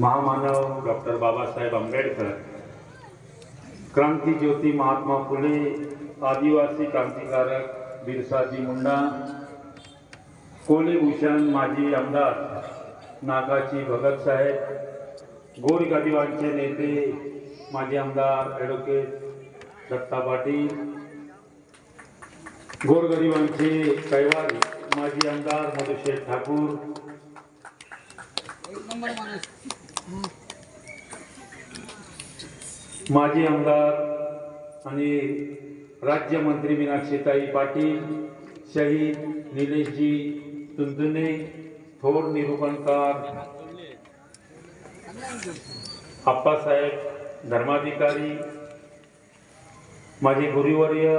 महामानव डॉक्टर बाबासाहेब आंबेडकर क्रांती ज्योती महात्मा फुले आदिवासी क्रांतिकारक बिरसाजी मुंडा कोलीभूषण माजी आमदार नागाची भगतसाहेब गोरगरिबांचे नेते माजी आमदार ॲडव्होकेट दत्ता पाटील गोरगरिबांचे कैवारी माजी आमदार मधुशेठ ठाकूर माजी आमदार आणि राज्यमंत्री मीनाक्षीताई पाटील शहीद निलेशजी तुंदुने थोर निरूपणकार आप्पासाहेब धर्माधिकारी माझे गुरुवर्य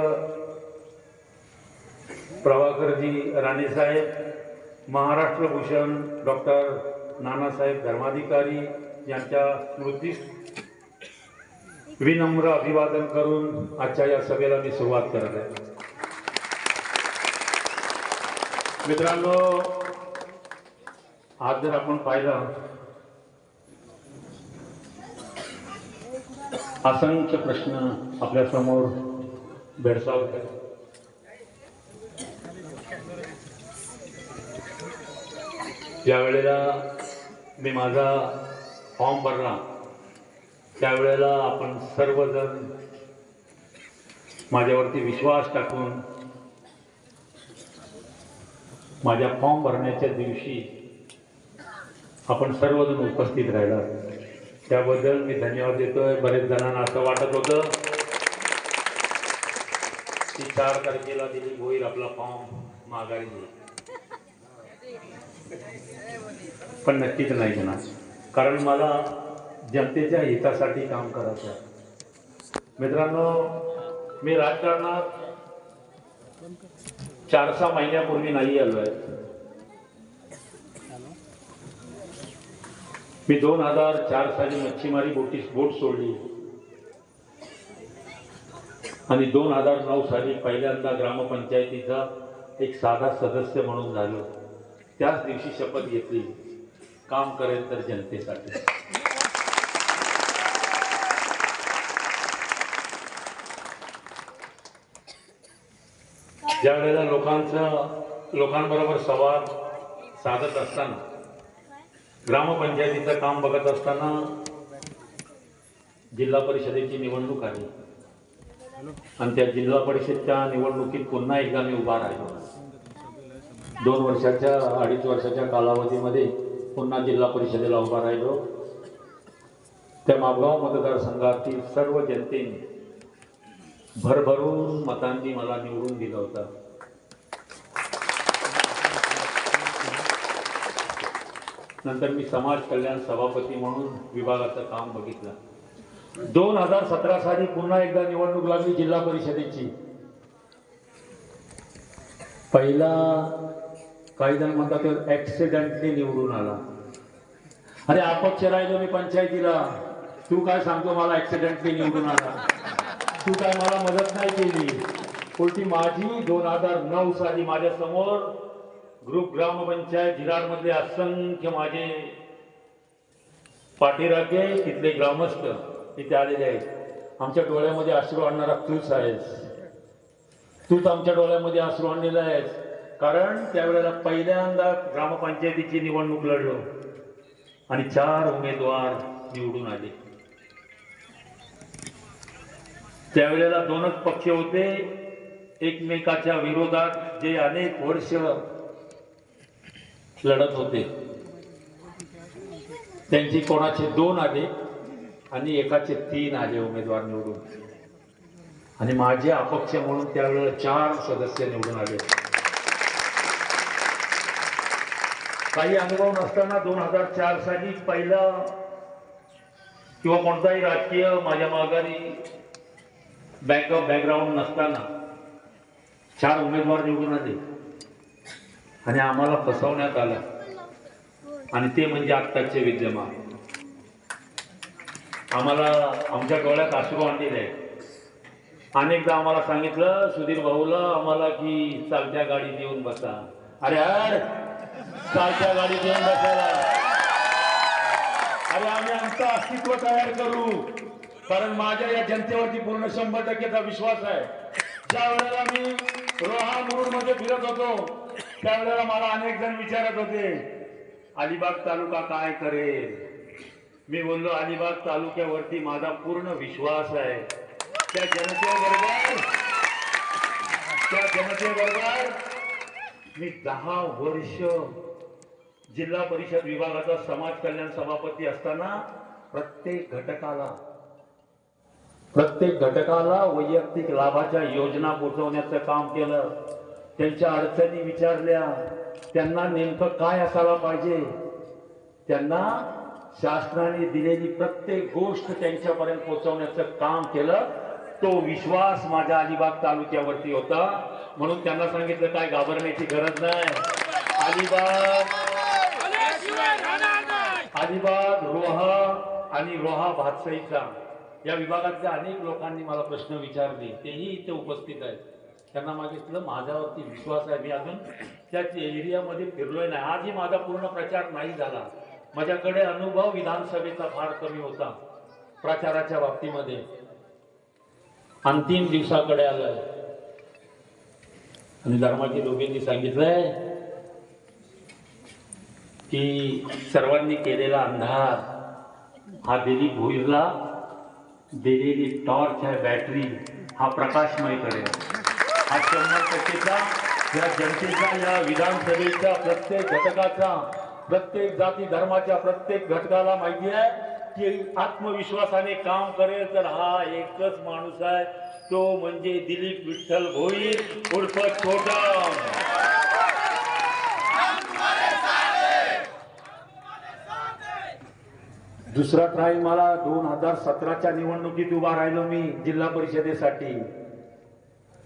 प्रभाकरजी राणेसाहेब महाराष्ट्र भूषण डॉक्टर नानासाहेब धर्माधिकारी यांच्या स्मृतीस विनम्र अभिवादन करून आजच्या या सभेला मी सुरुवात करत आहे. मित्रांनो आज जर आपण पाहिलं असंख्य प्रश्न आपल्यासमोर भेडसावत आहेत. ज्या वेळेला मी माझा फॉर्म भरला. त्यावेळेला आपण सर्वजण माझ्यावरती विश्वास टाकून माझ्या फॉर्म भरण्याच्या दिवशी आपण सर्वजण उपस्थित राहिला. त्याबद्दल मी धन्यवाद देतोय. बरेच जणांना असं वाटत होतं की चार तारखेला दिलीप होईल आपला फॉर्म माघारी पण नक्कीच नाही घेणार कारण मला जनतेच्या हितासाठी काम करायचं आहे. मित्रांनो मी राजकारणात चार सहा महिन्यापूर्वी नाही आलो आहे मी दोन हजार चार साली मच्छीमारी बोटी बोट सोडली. आणि दोन हजार नऊ साली पहिल्यांदा ग्रामपंचायतीचा एक साधा सदस्य म्हणून झालो. त्याच दिवशी शपथ घेतली. काम करेल तर जनतेसाठी. ज्या वेळेला लोकांचं लोकांबरोबर संवाद साधत असताना ग्रामपंचायतीचं काम बघत असताना जिल्हा परिषदेची निवडणूक आली. आणि त्या जिल्हा परिषदच्या निवडणुकीत पुन्हा एकदा मी उभा राहिलो. दोन वर्षाच्या अडीच वर्षाच्या कालावधीमध्ये पुन्हा जिल्हा परिषदेला उभा राहिलो. त्या मापगाव मतदारसंघातील सर्व जनतेने भरभरून मतांनी मला निवडून दिलं होतं. नंतर मी समाज कल्याण सभापती म्हणून विभागाचं काम बघितलं. दोन हजार सतरा साली पुन्हा एकदा निवडणूक लागली जिल्हा परिषदेची. पहिला काही जण म्हणतात ऍक्सिडेंटली निवडून आला. अरे अपक्ष राहिलो मी पंचायतीला. तू काय सांगतो मला ऍक्सिडेंटली निवडून आला? तू काय मला मदत नाही केली? उलटी माझी दोन हजार नऊ साली माझ्यासमोर ग्रुप ग्रामपंचायत जिराडमधले असंख्य माझे पाठीराखे तिथले ग्रामस्थ इथे आलेले आहेत. आमच्या डोळ्यामध्ये अश्रू आणणारा तूच आहेस. तूच आमच्या डोळ्यामध्ये अश्रू आणलेला आहेस. कारण त्यावेळेला पहिल्यांदा ग्रामपंचायतीची निवडणूक लढलो. आणि चार उमेदवार निवडून आले. त्यावेळेला दोनच पक्ष होते. एकमेकाच्या विरोधात जे अनेक वर्ष लढत होते. त्यांची कोणाचे दोन आले आणि एकाचे तीन आले उमेदवार निवडून. आणि माझे अपक्ष म्हणून त्यावेळेला चार सदस्य निवडून आले. काही अनुभव नसताना दोन हजार चार साली पहिला किंवा कोणताही राजकीय माझ्या माघारी बॅक बॅकग्राऊंड नसताना चार उमेदवार निवडून आले. आणि आम्हाला फसवण्यात आलं. आणि ते म्हणजे आत्ताचे विद्यमान. आम्हाला आमच्या डोळ्यात अश्रू आणलेले आहे अनेकदा आम्हाला सांगितलं सुधीर भाऊला आम्हाला की चालत्या गाडीत येऊन बसा. अरे अरे! चालत्या गाडीत येऊन बसायला अरे आम्ही आमचं अस्तित्व तयार करू. कारण माझ्या या जनतेवरती पूर्ण शंभर टक्केचा विश्वास आहे. ज्या वेळेला मी रोहा मुरुडमध्ये फिरत होतो त्यावेळेला मला अनेक जण विचारत होते अलिबाग तालुका काय करेल? मी बोललो अलिबाग तालुक्यावरती माझा पूर्ण विश्वास आहे. त्या जनतेबरोबर त्या जनतेबरोबर मी दहा वर्ष जिल्हा परिषद विभागाचा समाज कल्याण सभापती असताना प्रत्येक घटकाला प्रत्येक घटकाला वैयक्तिक लाभाच्या योजना पोचवण्याचं काम केलं. त्यांच्या अडचणी विचारल्या. त्यांना नेमकं काय असायला पाहिजे? त्यांना शासनाने दिलेली प्रत्येक गोष्ट त्यांच्यापर्यंत पोहोचवण्याचं काम केलं. तो विश्वास माझ्या अलिबाग तालुक्यावरती होता. म्हणून त्यांना सांगितलं काय घाबरण्याची गरज नाही. अलिबाग अलिबाग रोहा आणि रोहा भातसाईचा या विभागातल्या अनेक लोकांनी मला प्रश्न विचारले. तेही इथे उपस्थित आहेत. त्यांना मागितलं माझ्यावरती विश्वास आहे. मी अजून त्या एरियामध्ये फिरलोय नाही. आजही माझा पूर्ण प्रचार नाही झाला. माझ्याकडे अनुभव विधानसभेचा फार कमी होता प्रचाराच्या बाबतीमध्ये. अंतिम दिवसाकडे आलं आणि धर्माची दोघींनी सांगितलंय की सर्वांनी केलेला अंधार हा दिलीप भोईरला दिलेली टॉर्च आहे बॅटरी हा प्रकाशमय करेल. हा शंभर टक्केचा या जनतेचा या विधानसभेच्या प्रत्येक घटकाचा प्रत्येक जाती धर्माच्या प्रत्येक घटकाला माहिती आहे की आत्मविश्वासाने काम करेल तर हा एकच माणूस आहे. तो म्हणजे दिलीप विठ्ठल भोईर उर्फ छोटा दुसरा ट्राय मला दोन हजार सतराच्या निवडणुकीत उभा राहिलो मी जिल्हा परिषदेसाठी.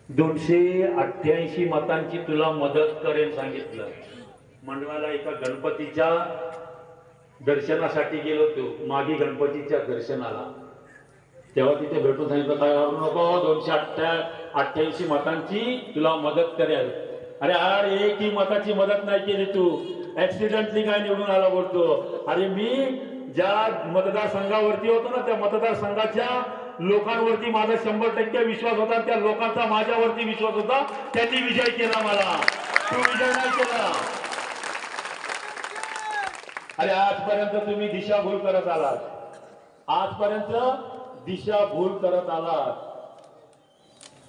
दोनशे अठ्ठ्याऐंशी मतांची तुला मदत करेन सांगितलं. मंडळाला एका गणपतीच्या दर्शनासाठी गेलो होतो मागे गणपतीच्या दर्शनाला. तेव्हा तिथे भेटून सांगितलं काय करू नको दोनशे अठ्ठ्या अठ्ठ्याऐंशी मतांची तुला मदत करेल. अरे यार एकही मताची मदत नाही केली तू. ऍक्सिडेंटली काय निवडून आला बोलतो. अरे मी ज्या मतदारसंघावरती होतो ना त्या मतदारसंघाच्या लोकांवरती माझा शंभर टक्के विश्वास होता त्या लोकांचा माझ्यावरती विश्वास होता. त्यांनी विजय केला मला. तू विजय नाही केला. अरे आजपर्यंत तुम्ही दिशाभूल करत आलात. आजपर्यंत दिशाभूल करत आलात.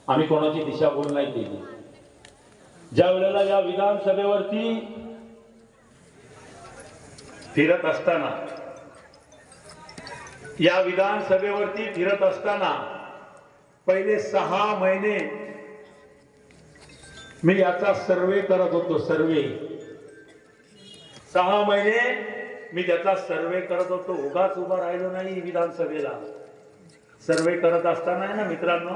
आम्ही कोणाची दिशाभूल नाही केली. ज्या वेळेला या विधानसभेवरती फिरत असताना या विधानसभेवरती फिरत असताना पहिले सहा महिने मी याचा सर्वे करत होतो सर्वे. सहा महिने मी त्याचा सर्वे करत होतो. उगाच उभा राहिलो नाही विधानसभेला. सर्वे करत असताना आहे ना मित्रांनो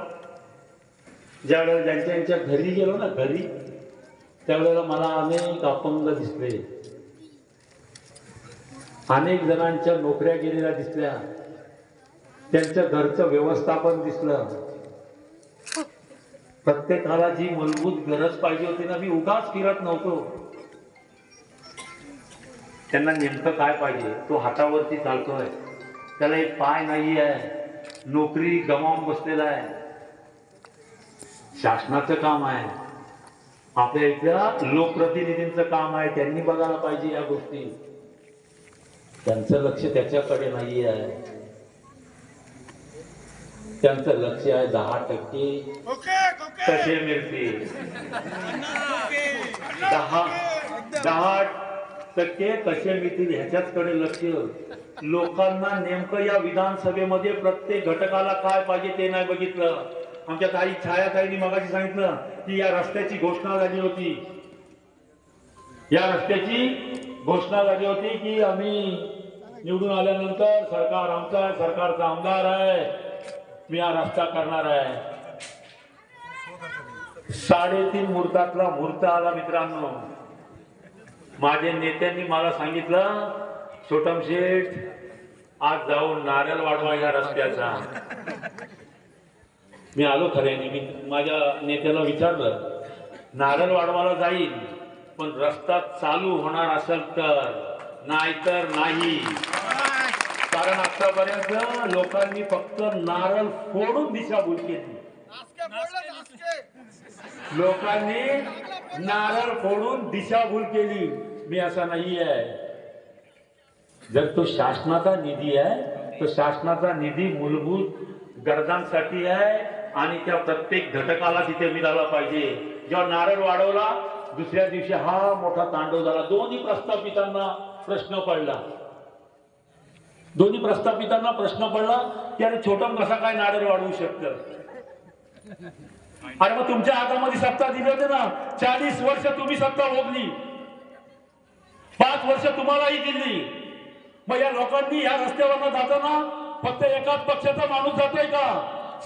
ज्यावेळेला ज्यांच्या यांच्या घरी गेलो ना घरी त्यावेळेला मला अनेक अपंग दिसले. अनेक जणांच्या नोकऱ्या गेलेल्या दिसल्या. त्यांच्या घरचं व्यवस्थापन दिसलं. प्रत्येकाला जी मूलभूत गरज पाहिजे होती ना मी उगाच फिरत नव्हतो. त्यांना नेमकं काय पाहिजे? तो हातावरती चालतोय. त्याला एक पाय नाही आहे नोकरी गमावून बसलेला आहे. शासनाचं काम आहे. आपल्या इथल्या लोकप्रतिनिधींचं काम आहे. त्यांनी बघायला पाहिजे या गोष्टी. त्यांचं लक्ष त्याच्याकडे नाही आहे त्यांचं लक्ष आहे दहा टक्के. कसे मिळतील. दहा दहा टक्के कसे मिळतील ह्याच्याचकडे लक्ष. लोकांना नेमकं या विधानसभेमध्ये प्रत्येक घटकाला काय पाहिजे ते नाही बघितलं. आमच्या ताई छायाताईंनी मगाशी सांगितलं की या रस्त्याची घोषणा झाली होती. या रस्त्याची घोषणा झाली होती की आम्ही निवडून आल्यानंतर सरकार आमचा आहे सरकारचा आमदार आहे. मी हा रस्ता करणार आहे. साडेतीन मुहूर्तातला मुहूर्त आला मित्रांनो. माझ्या नेत्यांनी मला सांगितलं छोटम शेठ आज जाऊन नारळ वाढवायगा रस्त्याचा. मी आलो खऱ्याने मी माझ्या नेत्याला विचारलं नारळ वाढवायला जाईल पण रस्ता चालू होणार असेल तर नाहीतर नाही. आतापर्यंत लोकांनी फक्त नारळ फोडून दिशाभूल केली. लोकांनी नारळ फोडून दिशाभूल केली. मी असा नाही आहे जर तो शासनाचा निधी आहे तो शासनाचा निधी मूलभूत गरजांसाठी आहे आणि त्या प्रत्येक घटकाला तिथे मिळाला पाहिजे. जेव्हा नारळ वाढवला दुसऱ्या दिवशी हा मोठा तांडव झाला. दोन्ही प्रस्थापितांना प्रश्न पडला. दोन्ही प्रस्थापितांना प्रश्न पडला की अरे छोटं कसा काय नारळ वाढवू शकतं? अरे मग तुमच्या हातामध्ये सत्ता दिली होती ना चाळीस वर्ष तुम्ही सत्ता भोगली पाच वर्ष तुम्हालाही दिली. मग या लोकांनी या रस्त्यावर जाताना फक्त एकाच पक्षाचा माणूस जातोय का?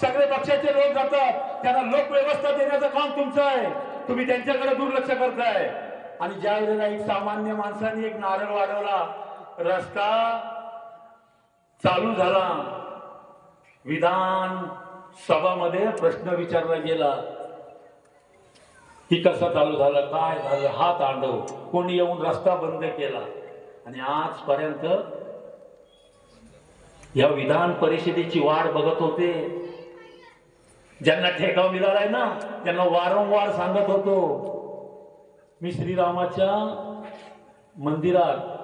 सगळे पक्षाचे लोक जातात. त्यांना लोक व्यवस्था देण्याचं काम तुमचं आहे. तुम्ही त्यांच्याकडे दुर्लक्ष करताय. आणि ज्या वेळेला एक सामान्य माणसाने एक नारळ वाढवला रस्ता चालू झाला. विधान सभामध्ये प्रश्न विचारला गेला. की कसा चालू झाला? काय झालं? हा तांडव. कोणी येऊन रस्ता बंद केला? आणि आजपर्यंत या विधान परिषदेची वाट बघत होते. ज्यांना ठेकाव मिळालाय ना त्यांना वारंवार सांगत होतो मी श्रीरामाच्या मंदिरात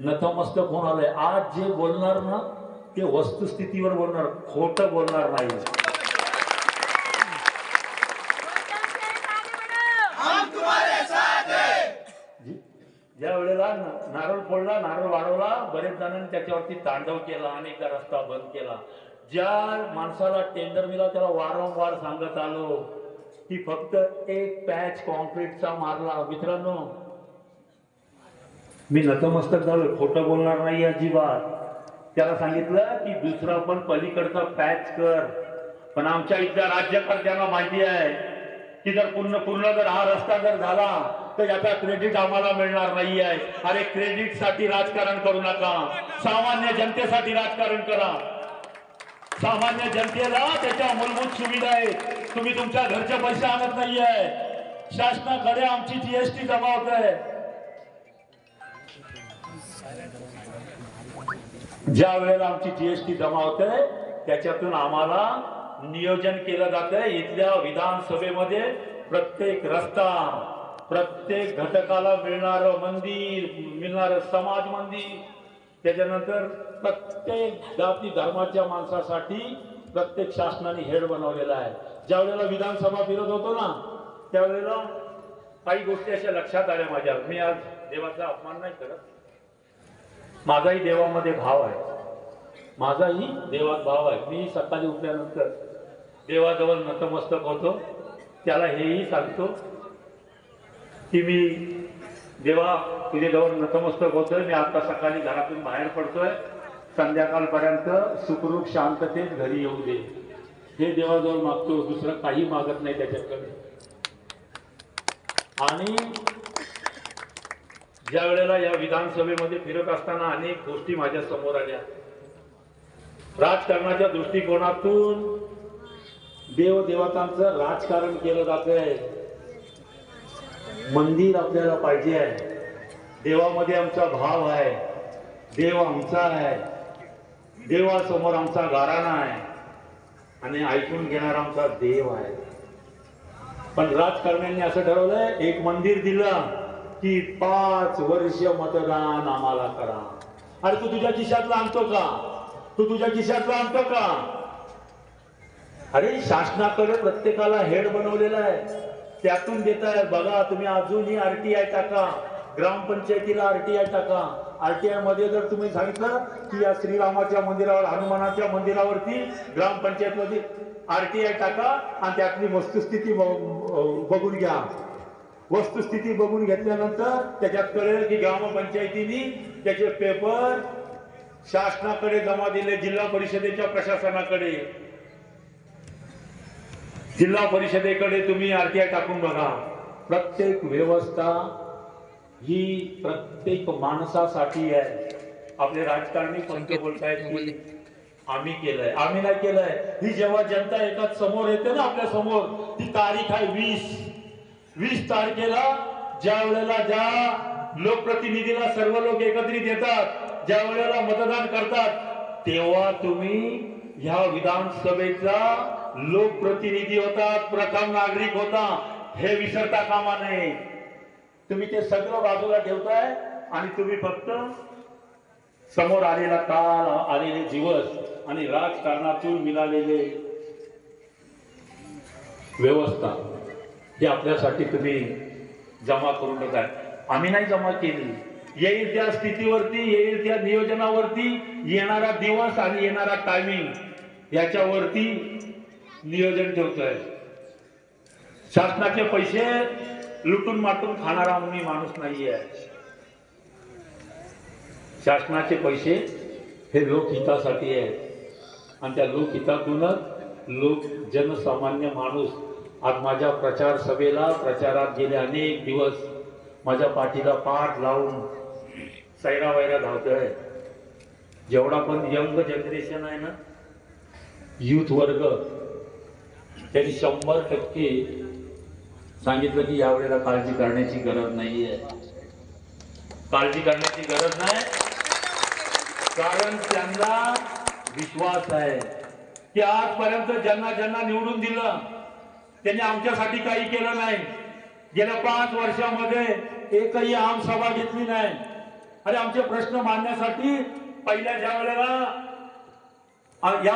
नतमस्तक होणार आहे. आज जे बोलणार ना ते वस्तुस्थितीवर बोलणार खोट बोलणार नाही. ज्या वेळेला नारळ फोडला नारळ वाढवला बरेच जणांनी त्याच्यावरती तांडव केला अनेकदा रस्ता बंद केला. ज्या माणसाला टेंडर मिळाला त्याला वारंवार सांगत आलो की फक्त एक पॅच कॉन्क्रीटचा मारला. मित्रांनो मी नतमस्तक झालो खोटं बोलणार नाही अजिबात. त्याला सांगितलं की दुसरा पण पलीकडचा पॅच कर. पण आमच्या इथल्या राज्यकर्त्यांना माहिती आहे की जर पूर्ण पूर्ण जर हा रस्ता जर झाला तर याचा क्रेडिट आम्हाला मिळणार नाही आहे. अरे क्रेडिटसाठी राजकारण करू नका. सामान्य जनतेसाठी राजकारण करा. सामान्य जनतेला त्याच्या मूलभूत सुविधा आहेत. तुम्ही तुमच्या घरचे पैसे आणत नाहीये. शासनाकडे आमची जीएसटी जमा होत आहे. ज्या वेळेला आमची जीएसटी जमा होते त्याच्यातून आम्हाला नियोजन केलं जातं. इथल्या विधानसभेमध्ये प्रत्येक रस्ता प्रत्येक घटकाला मिळणारं मंदिर मिळणारं समाज मंदिर त्याच्यानंतर प्रत्येक जाती धर्माच्या माणसासाठी प्रत्येक शासनाने हेड बनवलेला आहे. ज्या वेळेला विधानसभा फिरत होतो ना त्यावेळेला काही गोष्टी अशा लक्षात आल्या माझ्या. मी आज देवाचा अपमान नाही करत. माझाही देवामध्ये भाव आहे. माझाही देवात भाव आहे. मी सकाळी उठल्यानंतर देवाजवळ नतमस्तक होतो. त्याला हेही सांगतो की मी देवा तुझ्याजवळ जवळ नतमस्तक होतोय. मी आता सकाळी घरातून बाहेर पडतोय. संध्याकाळपर्यंत सुखरूप शांततेत घरी येऊ दे. हे देवाजवळ मागतो. दुसरं काही मागत नाही त्याच्याकडे. आणि ज्या वेळेला या विधानसभेमध्ये फिरत असताना अनेक गोष्टी माझ्यासमोर आल्या. राजकारणाच्या दृष्टिकोनातून देवदेवतांचं राजकारण केलं जात आहे मंदिर आपल्याला पाहिजे आहे. देवामध्ये आमचा भाव आहे. देव आमचा आहे. देवासमोर आमचा गाराणा आहे. आणि ऐकून घेणारा आमचा देव आहे. पण राजकारण्यांनी असं ठरवलंय एक मंदिर दिलं. की पाच वर्ष मतदान आम्हाला करा. अरे तू तुझ्या खिशातला आणतो का? तू तुझ्या खिशातला आणतो का? अरे शासनाकडे प्रत्येकाला हेड बनवलेला आहे. त्यातून देत आहे बघा तुम्ही अजूनही आरटीआय टाका. ग्रामपंचायतीला आरटीआय टाका. आरटीआयमध्ये जर तुम्ही सांगितलं की या श्रीरामाच्या मंदिरावर हनुमानाच्या मंदिरावरती ग्रामपंचायत मध्ये आरटीआय टाका आणि त्यातली वस्तुस्थिती बघून घ्या. वस्तुस्थिती बघून घेतल्यानंतर त्याच्यात कळेल की ग्रामपंचायतीने त्याचे पेपर शासनाकडे जमा दिले जिल्हा परिषदेच्या प्रशासनाकडे. जिल्हा परिषदेकडे तुम्ही आरटीआय टाकून बघा. प्रत्येक व्यवस्था ही प्रत्येक माणसासाठी आहे. आपले राजकारणी पंत बोलतायत की आम्ही केलंय. आम्ही नाही केलंय. ही जेव्हा जनता एकाच समोर येते ना आपल्यासमोर ती तारीख आहे वीस. वीस तारखेला ज्या वेळेला ज्या लोकप्रतिनिधीला सर्व लोक एकत्रित येतात ज्या वेळेला मतदान करतात तेव्हा तुम्ही ह्या विधानसभेचा लोकप्रतिनिधी होता प्रथम नागरिक होता. हे विसरता कामा नये. तुम्ही ते सगळं बाजूला ठेवताय आणि तुम्ही फक्त समोर आलेला काळ आलेले दिवस आणि राजकारणातून मिळालेले व्यवस्था. हे आपल्यासाठी तुम्ही जमा करून नका आम्ही नाही जमा केली. येईल त्या स्थितीवरती येईल त्या नियोजनावरती येणारा दिवस आणि येणारा टायमिंग याच्यावरती नियोजन ठेवतोय. शासनाचे पैसे लुटून माटून खाणारा मी माणूस नाहीये. शासनाचे पैसे हे लोकहितासाठी आहेत. आणि त्या लोकहितातूनच लोक जनसामान्य माणूस आज माझ्या प्रचार सभेला प्रचारात गेले अनेक दिवस माझ्या पाठीला पाठ लावून सैरा धावतोय. जेवढा पण यंग जनरेशन आहे ना युथ वर्ग त्यांनी शंभर टक्के सांगितलं की यावेळेला काळजी करण्याची गरज नाहीये. काळजी करण्याची गरज नाही. कारण त्यांना विश्वास आहे की आजपर्यंत ज्यांना ज्यांना निवडून दिलं त्यांनी आमच्यासाठी काही केलं नाही. गेल्या पाच वर्षामध्ये एकही आम सभा घेतली नाही. अरे आमचे प्रश्न मांडण्यासाठी पहिल्या ज्या वेळेला या